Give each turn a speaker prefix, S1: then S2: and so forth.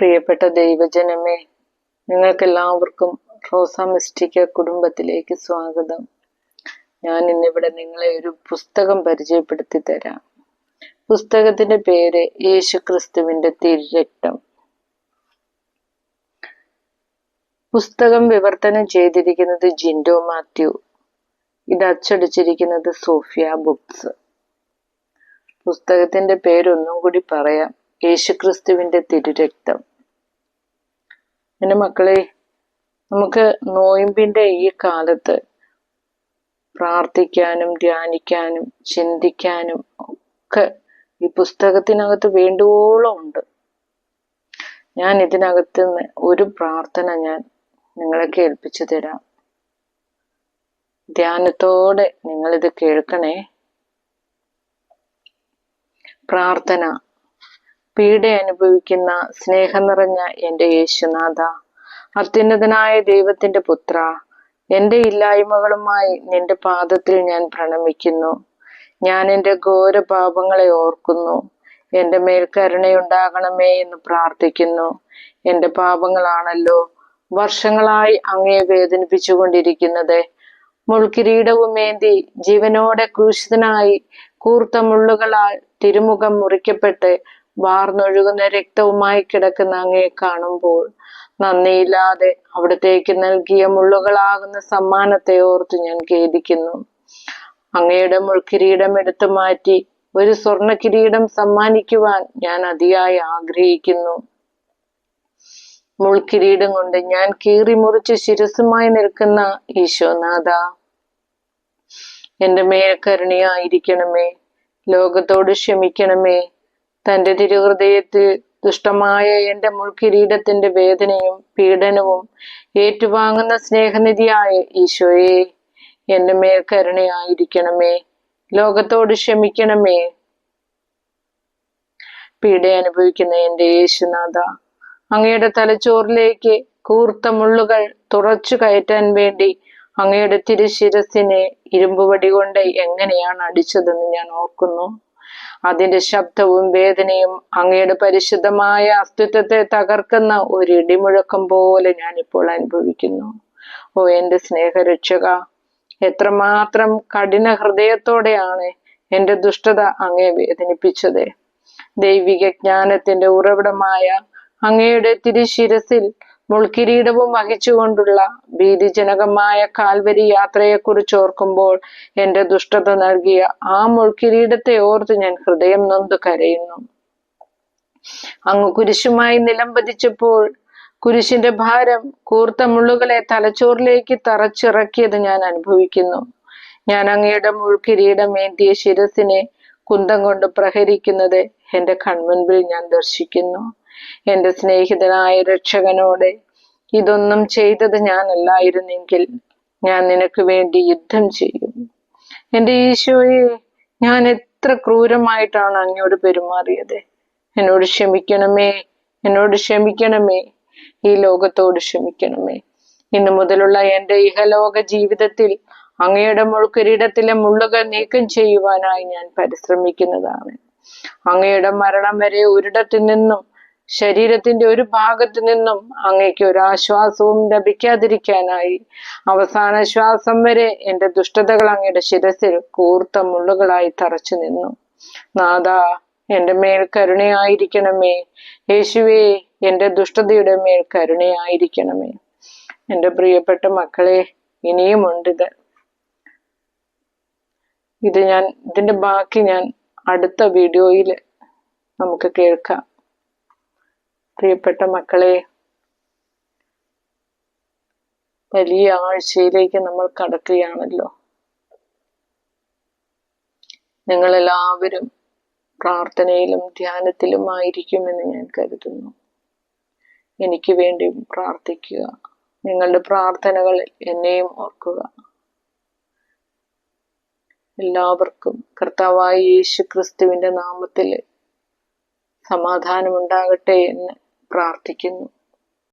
S1: പ്രിയപ്പെട്ട ദൈവജനമേ നിങ്ങൾക്കെല്ലാവർക്കും റോസ മിസ്റ്റിക്ക കുടുംബത്തിലേക്ക് സ്വാഗതം. ഞാൻ ഇന്നിവിടെ നിങ്ങളെ ഒരു പുസ്തകം പരിചയപ്പെടുത്തി തരാം. പുസ്തകത്തിന്റെ പേര് യേശു ക്രിസ്തുവിന്റെ തിരുരക്തം പുസ്തകം വിവർത്തനം ചെയ്തിരിക്കുന്നത് ജിൻഡോ മാത്യു. ഇത് അച്ചടിച്ചിരിക്കുന്നത് സോഫിയ ബുക്സ്. പുസ്തകത്തിന്റെ പേരൊന്നും കൂടി പറയാം യേശുക്രിസ്തുവിന്റെ തിരുരക്തം എന്റെ മക്കളെ നമുക്ക് നോയമ്പിന്റെ ഈ കാലത്ത് പ്രാർത്ഥിക്കാനും ധ്യാനിക്കാനും ചിന്തിക്കാനും ഒക്കെ ഈ പുസ്തകത്തിനകത്ത് വേണ്ടുവോളം ഉണ്ട്. ഞാൻ ഇതിനകത്ത് നിന്ന് ഒരു പ്രാർത്ഥന ഞാൻ നിങ്ങളെ കേൾപ്പിച്ചു തരാം. ധ്യാനത്തോടെ നിങ്ങളിത് കേൾക്കണേ. പ്രാർത്ഥന. പീഡ അനുഭവിക്കുന്ന സ്നേഹം നിറഞ്ഞ എന്റെ യേശുനാഥ അത്യുന്നതനായ ദൈവത്തിന്റെ പുത്ര എന്റെ ഇല്ലായ്മകളുമായി നിന്റെ പാദത്തിൽ ഞാൻ പ്രണമിക്കുന്നു. ഞാൻ എന്റെ ഘോര പാപങ്ങളെ ഓർക്കുന്നു. എന്റെ മേൽ കരുണയുണ്ടാകണമേ എന്ന് പ്രാർത്ഥിക്കുന്നു. എന്റെ പാപങ്ങളാണല്ലോ വർഷങ്ങളായി അങ്ങയെ വേദനിപ്പിച്ചുകൊണ്ടിരിക്കുന്നത്. മുൾക്കിരീടവുമേന്തി ജീവനോടെ ക്രൂശിതനായി കൂർത്ത മുള്ളുകളാൽ തിരുമുഖം മുറിക്കപ്പെട്ട് വാർന്നൊഴുകുന്ന രക്തവുമായി കിടക്കുന്ന അങ്ങയെ കാണുമ്പോൾ നന്ദിയില്ലാതെ അവിടത്തേക്ക് നൽകിയ മുള്ളുകളാകുന്ന സമ്മാനത്തെ ഓർത്ത് ഞാൻ ഖേദിക്കുന്നു. അങ്ങയുടെ മുൾക്കിരീടം എടുത്തു മാറ്റി ഒരു സ്വർണ കിരീടം സമ്മാനിക്കുവാൻ ഞാൻ അതിയായി ആഗ്രഹിക്കുന്നു. മുൾക്കിരീടം കൊണ്ട് ഞാൻ കീറി മുറിച്ച് ശിരസുമായി നിൽക്കുന്ന ഈശോനാഥ എന്റെ മേൽ കരുണയായിരിക്കണമേ ലോകത്തോട് ക്ഷമിക്കണമേ തന്റെ തിരുഹൃദയത്തിൽ ദുഷ്ടമായ എന്റെ മുൾക്കിരീടത്തിന്റെ വേദനയും പീഡനവും ഏറ്റുവാങ്ങുന്ന സ്നേഹനിധിയായ ഈശോയെ എന്റെ മേൽ കരുണയായിരിക്കണമേ. ലോകത്തോട് ക്ഷമിക്കണമേ. പീഡ അനുഭവിക്കുന്ന എന്റെ യേശുനാഥ അങ്ങയുടെ തലച്ചോറിലേക്ക് കൂർത്ത മുള്ളുകൾ തുറച്ചു കയറ്റാൻ വേണ്ടി അങ്ങയുടെ തിരുശിരസിനെ ഇരുമ്പുവടി കൊണ്ട് എങ്ങനെയാണ് അടിച്ചതെന്ന് ഞാൻ ഓർക്കുന്നു. അതിന്റെ ശബ്ദവും വേദനയും അങ്ങയുടെ പരിശുദ്ധമായ അസ്തിത്വത്തെ തകർക്കുന്ന ഒരു ഇടിമുഴക്കം പോലെ ഞാൻ ഇപ്പോൾ അനുഭവിക്കുന്നു. ഓ എന്റെ സ്നേഹരക്ഷക എത്രമാത്രം കഠിന ഹൃദയത്തോടെയാണ് എന്റെ ദുഷ്ടത അങ്ങയെ വേദനിപ്പിച്ചത്. ദൈവിക ജ്ഞാനത്തിന്റെ ഉറവിടമായ അങ്ങയുടെ തിരുശിരസിൽ മുൾക്കിരീടവും വഹിച്ചുകൊണ്ടുള്ള ഭീതിജനകമായ കാൽവരി യാത്രയെക്കുറിച്ച് ഓർക്കുമ്പോൾ എന്റെ ദുഷ്ടത നൽകിയ ആ മുൾക്കിരീടത്തെ ഓർത്ത് ഞാൻ ഹൃദയം നൊന്ത് കരയുന്നു. അങ്ങ് കുരിശുമായി നിലംപതിച്ചപ്പോൾ കുരിശിന്റെ ഭാരം കൂർത്ത മുള്ളുകളെ തലച്ചോറിലേക്ക് തറച്ചിറക്കിയത് ഞാൻ അനുഭവിക്കുന്നു. ഞാൻ അങ്ങയുടെ മുൾക്കിരീടം ഏന്തിയ ശിരസിനെ കുന്തം കൊണ്ട് പ്രഹരിക്കുന്നത് എന്റെ കൺമുൻപിൽ ഞാൻ ദർശിക്കുന്നു. എന്റെ സ്നേഹിതനായ രക്ഷകനോട് ഇതൊന്നും ചെയ്തത് ഞാനല്ലായിരുന്നെങ്കിൽ ഞാൻ നിനക്ക് വേണ്ടി യുദ്ധം ചെയ്യും. എന്റെ ഈശോയെ ഞാൻ എത്ര ക്രൂരമായിട്ടാണ് അങ്ങയോട് പെരുമാറിയത്. എന്നോട് ക്ഷമിക്കണമേ എന്നോട് ക്ഷമിക്കണമേ ഈ ലോകത്തോട് ക്ഷമിക്കണമേ. ഇന്നു മുതലുള്ള എന്റെ ഇഹലോക ജീവിതത്തിൽ അങ്ങയുടെ മുഴുക്കരിടത്തിലെ മുള്ളുകൾ നീക്കം ചെയ്യുവാനായി ഞാൻ പരിശ്രമിക്കുന്നതാണ്. അങ്ങയുടെ മരണം വരെ ഒരിടത്തു നിന്നും ശരീരത്തിന്റെ ഒരു ഭാഗത്ത് നിന്നും അങ്ങയ്ക്ക് ഒരു ആശ്വാസവും ലഭിക്കാതിരിക്കാനായി അവസാന ശ്വാസം വരെ എന്റെ ദുഷ്ടതകൾ അങ്ങയുടെ ശിരസിൽ കൂർത്ത മുള്ളുകളായി തറച്ചു നിന്നു. നാഥ എന്റെ മേൽ കരുണയായിരിക്കണമേ. യേശുവേ എന്റെ ദുഷ്ടതയുടെ മേൽ കരുണയായിരിക്കണമേ. എന്റെ പ്രിയപ്പെട്ട മക്കളെ ഇനിയുമുണ്ടിത് ഇത്. ഞാൻ ഇതിന്റെ ബാക്കി ഞാൻ അടുത്ത വീഡിയോയിൽ നമുക്ക് കേൾക്കാം. പ്രിയപ്പെട്ട മക്കളെ വലിയ ആഴ്ചയിലേക്ക് നമ്മൾ കടക്കുകയാണല്ലോ. നിങ്ങൾ എല്ലാവരും പ്രാർത്ഥനയിലും ധ്യാനത്തിലും ആയിരിക്കുമെന്ന് ഞാൻ കരുതുന്നു. എനിക്ക് വേണ്ടി പ്രാർത്ഥിക്കുക. നിങ്ങളുടെ പ്രാർത്ഥനകൾ എന്നെയും ഓർക്കുക. എല്ലാവർക്കും കർത്താവായ യേശു ക്രിസ്തുവിന്റെ നാമത്തിൽ സമാധാനമുണ്ടാകട്ടെ എന്ന് പ്രാർത്ഥിക്കുന്നു.